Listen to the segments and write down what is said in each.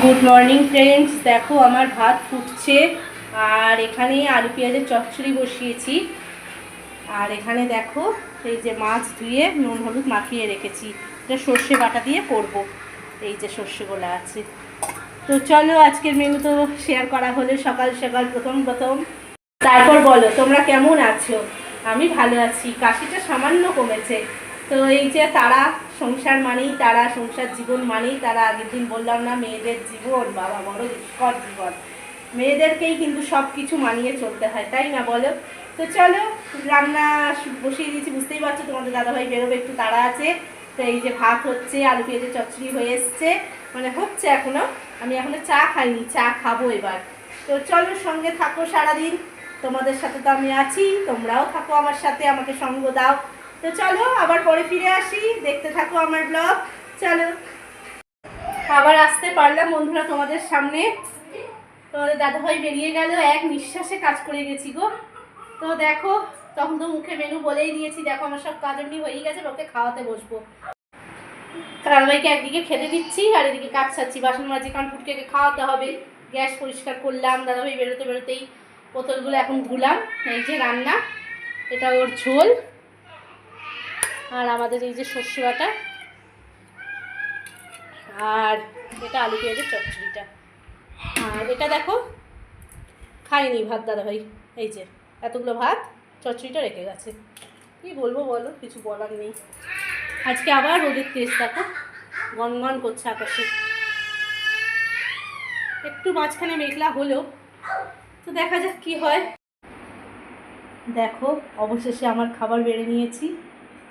Good morning friends দেখো, আমার ভাত ফুটছে, আর এখানে আলু পেঁয়াজের চচ্চড়ি বসিয়েছি। আর এখানে দেখো, এই যে মাছ ধুয়ে নুন, হলুদ মাখিয়ে রেখেছি। এটা সর্ষে বাটা দিয়ে করব। এই যে সর্ষেগুলো আছে। তো চলো, আজকের মেনু তো শেয়ার করা হলে। সকাল সকাল, প্রথম প্রথম। তারপর বলো, তোমরা কেমন আছো? আমি ভালো আছি। কাশিটা সামান্য কমেছে। তো এই যে তারা সংসার মানেই তারা, সংসার জীবন মানেই তারা আগের দিন বললাম না, মেয়েদের জীবন, বাবা বড় দুষ্কর জীবন। মেয়েদেরকেই কিন্তু সব কিছু মানিয়ে চলতে হয়, তাই না বলো? তো চলো, রান্না বসিয়ে দিয়েছি, বুঝতেই পারছ তোমাদের দাদাভাই বেরোবে, একটু তাড়া আছে। তো এই যে ভাত হচ্ছে, আলু পেঁয়াজের চচ্চড়ি হয়ে এসছে মানে হচ্ছে এখনও, আমি এখনও চা খাইনি, চা খাব এবার। তো চলো সঙ্গে থাকো সারাদিন, তোমাদের সাথে তো আমি আছি, তোমরাও থাকো আমার সাথে, আমাকে সঙ্গ দাও। তো চলো, আবার পরে ফিরে আসি। দেখতে থাকো আমার ব্লগ চলো। আবার আসতে পারলাম বন্ধুরা তোমাদের সামনে। তোমাদের দাদাভাই বেরিয়ে গেল, এক নিঃশ্বাসে কাজ করে গেছি গো। তো দেখো, তখন তো মুখে মেনু বলেই দিয়েছি, দেখো আমার সব কাজ এমনি হয়েই গেছে, ওকে খাওয়াতে বসবো। দাদাভাইকে একদিকে খেতে দিচ্ছি, আর এদিকে কাজ ছাড়ছি বাসন মাঝে কারণ ফুটকে খাওয়াতে হবে। গ্যাস পরিষ্কার করলাম, দাদাভাই বেরোতে বেরোতেই বোতলগুলো এখন ধুলাম, এই যে রান্না, এটা ওর ঝোল। আর আমাদের এই যে শস্য বাটা আর এটা আলু পেঁয়াজের চচ্চড়িটা। আর এটা দেখো, খাইনি ভাত দাদা ভাই, এই যে এতগুলো ভাত, চচ্চড়িটা রেখে গেছে। কি বলব বলো, কিছু বলার নেই। আজকে আবার রোদের তেজ দেখো, গনগন করছে আকাশে। একটু মাঝখানে মেঘলা হলো তো দেখা যাক কি হয়। দেখো, অবশেষে আমার খাবার বেড়ে নিয়েছি।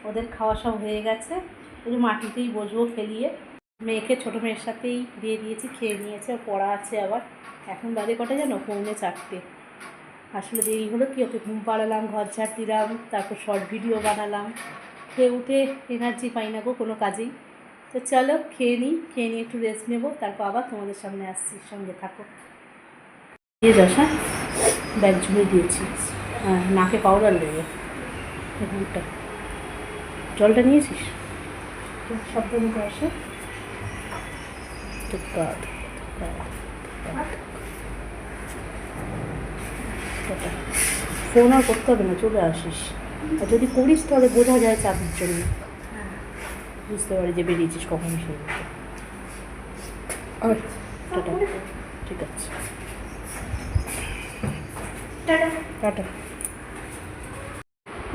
ওদের খাওয়া সব হয়ে গেছে। একটু মাটিতেই বসবো, খেলিয়ে। মেয়েকে, ছোটো মেয়ের সাথেই দিয়ে দিয়েছি, খেয়ে নিয়েছে পড়া আছে আবার। এখন বাজে কটা জানো? পৌনে চারটে। আসলে দেরি হলো কি? ওকে ঘুম পাড়ালাম, ঘর ঝাড় দিলাম, তারপর শর্ট ভিডিও বানালাম। খেয়ে উঠে এনার্জি পাই না গো কোনো কাজেই। তো চলো, খেয়ে নিই, খেয়ে নিয়ে একটু রেস্ট নেব, তারপর আবার তোমাদের সামনে আসছি, সঙ্গে থাকো। দিয়ে যাস হ্যাঁ? ব্যাগ ঝুলে দিয়েছি। নাকে পাউডার লেগে। এখানটা জলটা নিয়েছিস? শব্দ আসে। ফোন আর করতে হবে না চলে আসিস। আর যদি করিস তাহলে বোঝা যায় চাকরির জন্য। বুঝতে পারি যে বেরিয়েছিস কখন সে আর টাটা। ঠিক আছে। টাটা।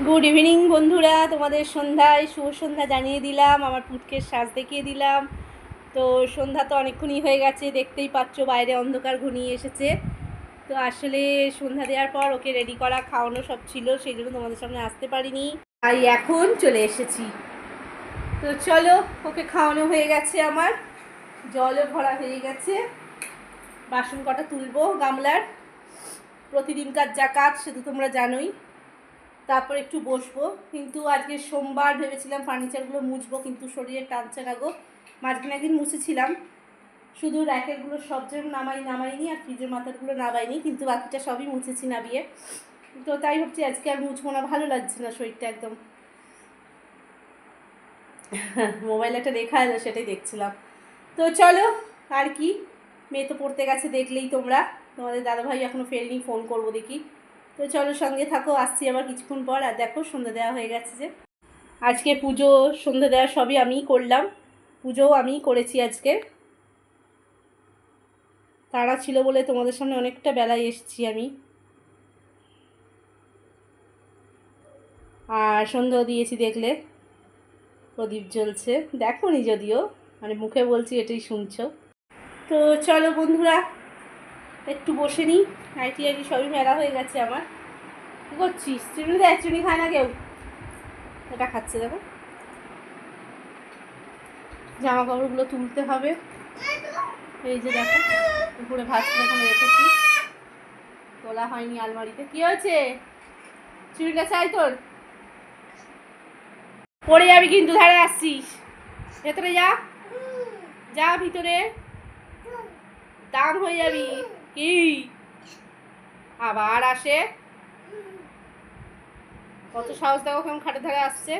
গুড ইভিনিং বন্ধুরা। তোমাদের সন্ধ্যায় শুভ সন্ধ্যা জানিয়ে দিলাম, আমার পুটকের সাজ দেখিয়ে দিলাম। তো সন্ধ্যা তো অনেকক্ষণই হয়ে গেছে, দেখতেই পাচ্ছ বাইরে অন্ধকার ঘনিয়ে এসেছে। তো আসলে সন্ধ্যা দেওয়ার পর ওকে রেডি করা, খাওয়ানো সব ছিল, সেই জন্য তোমাদের সামনে আসতে পারিনি। তাই এখন চলে এসেছি। তো চলো, ওকে খাওয়ানো হয়ে গেছে আমার। জলও ভরা হয়ে গেছে। বাসন কটা তুলবো গামলার। প্রতিদিনকার যা কাজ সে তো তোমরা জানোই। তারপর একটু বসবো। কিন্তু আজকে সোমবার ভেবেছিলাম ফার্নিচারগুলো মুছবো, কিন্তু শরীরে টানছে না গো। মাঝখানে একদিন মুছেছিলাম। শুধু র্যাকেটগুলো সব যেন নামাই নামাইনি আর ফ্রিজের মাথাগুলো নামাইনি, কিন্তু বাকিটা সবই মুছেছি নামিয়ে। তো তাই ভাবছি আজকে আর মুছবো না, ভালো লাগছে না শরীরটা একদম। মোবাইল একটা দেখা এলো, সেটাই দেখছিলাম। তো চলো, আর কি? মেয়ে তো পড়তে গেছে, দেখলেই তোমরা। তোমাদের দাদাভাই এখনও ফেরেনি ফোন করব দেখি। তো চলো সঙ্গে থাকো, আসছি আবার কিছুক্ষণ পর। আর দেখো, সন্ধ্যা দেওয়া হয়ে গেছে যে। আজকে পুজো, সন্ধ্যা দেওয়া সবই আমিই করলাম। পুজোও আমিই করেছি আজকে। তারা ছিল বলে তোমাদের সামনে অনেকটা বেলায় এসেছি আমি। আর সন্ধ্যা দিয়েছি দেখলে। প্রদীপ জ্বলছে। দেখো নি যদিও। মানে মুখে বলছি এটাই শুনছো। তো চলো বন্ধুরা একটু বসে নিই। আইটি আইটি সবই মেলা হয়ে গেছে আমার। কী করছিস? চুনি দেয় চুনি খায় না কেউ? এটা খাচ্ছে, দেখো। জামা কাপড়গুলো তুলতে হবে। এই যে দেখো, উপরে ভাত এখন রেখেছি, তোলা হয়নি আলমারিতে। কি হয়েছে? কাছে আয় তোর। পড়ে যাবি কিন্তু, ধারে আসছিস। ভেতরে যা। যা, ভিতরে। দাম হয়ে যাবি। কি? আবার আসে। কত সাহস দেখো কেমন খাটে ধারে আসছে।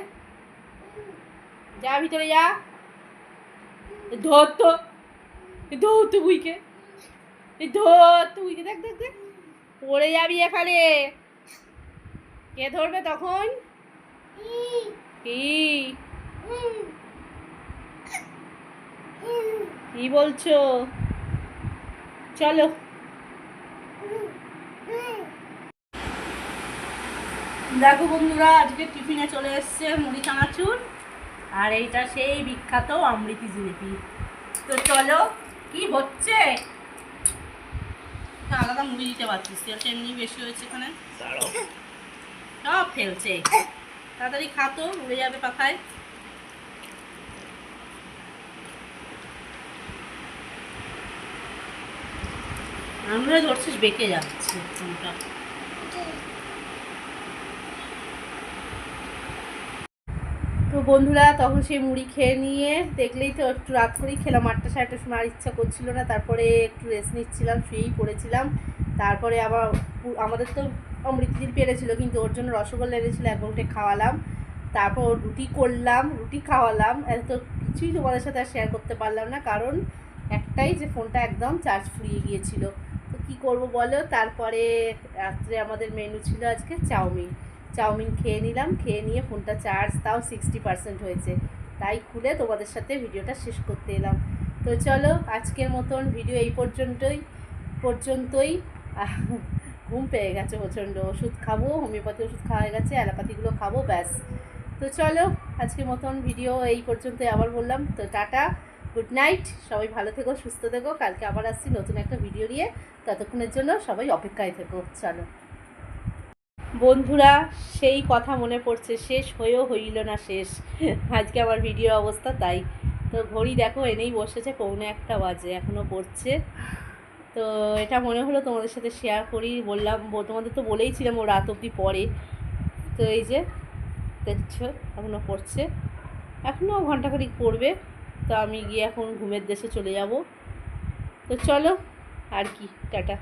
যা ভিতরে যা। ধর তো। ধর তো বুইকে। এই ধর তো বুইকে। দেখ দেখ দেখ। পড়ে যাবি এখানে। কে ধরবে তখন? কি? কি বলছো? চলো। দেখো বন্ধুরা আজকে টিফিনে চলে এসছে মুড়ি চানাচুর আর এইটা সেই বিখ্যাত অমৃতি জিলিপি। তো চলো কি হচ্ছে? আলাদা মুড়ি দিতে পারছিস তেলটা এমনি বেশি হয়েছে এখানে। সব ফেলছে। তাড়াতাড়ি খাতো উড়ে যাবে পাখায়। আমরা ধরছিস বেঁকে যাচ্ছে ফোনটা। তো বন্ধুরা, তখন সেই মুড়ি খেয়ে নিয়ে দেখলেই তো একটু রাত করেই খেলাম। আটটা সাড়ে সময় আর ইচ্ছা করছিল না। তারপরে একটু রেস্ট নিচ্ছিলাম, শুয়েই পড়েছিলাম। তারপরে আবার আমাদের তো অমৃতদিন পেরেছিল, কিন্তু ওর জন্য রসগোল্লা এনেছিল, এক ঘন্টে খাওয়ালাম। তারপর রুটি করলাম, রুটি খাওয়ালাম। এত কিছুই তোমাদের সাথে আর শেয়ার করতে পারলাম না, কারণ একটাই যে ফোনটা একদম চার্জ ফুরিয়ে গিয়েছিল। কী করব বলো? তারপরে রাত্রে আমাদের মেনু ছিল আজকে চাউমিন। চাউমিন খেয়ে নিলাম, খেয়ে নিয়ে ফোনটা চার্জ তাও সিক্সটি পার্সেন্ট হয়েছে। তাই খুলে তোমাদের সাথে ভিডিওটা শেষ করতে এলাম। তো চলো, আজকের মতন ভিডিও এই পর্যন্তই পর্যন্তই। ঘুম পেয়ে গেছে প্রচণ্ড। ওষুধ খাব, হোমিওপ্যাথি ওষুধ খাওয়া হয়ে গেছে, অ্যালোপ্যাথিগুলো খাব, ব্যাস। তো চলো, আজকের মতন ভিডিও এই পর্যন্তই আবার বললাম। তো টাটা। Good night. সবাই ভালো থেকো, সুস্থ থেকো। কালকে আবার আসছি নতুন একটা ভিডিও নিয়ে। ততক্ষণের জন্য সবাই অপেক্ষায় থেকো। চলো। বন্ধুরা, সেই কথা মনে পড়ছে, শেষ হয়েও হইল না শেষ। আজকে আমার ভিডিও অবস্থা তাই। তো ঘড়ি দেখো, এনেই বসেছে, পৌনে একটা বাজে এখনও পড়ছে। তো এটা মনে হলো তোমাদের সাথে শেয়ার করি, বললাম তোমাদের তো বলেইছিলাম ও রাত অবধি পড়ে। তো এই যে, দেখছ এখনও পড়ছে। এখনও ঘন্টাখানিক পড়বে। তো আমি গিয়ে এখন ঘুমের দেশে চলে যাব। তো চলো আর কি টাটা।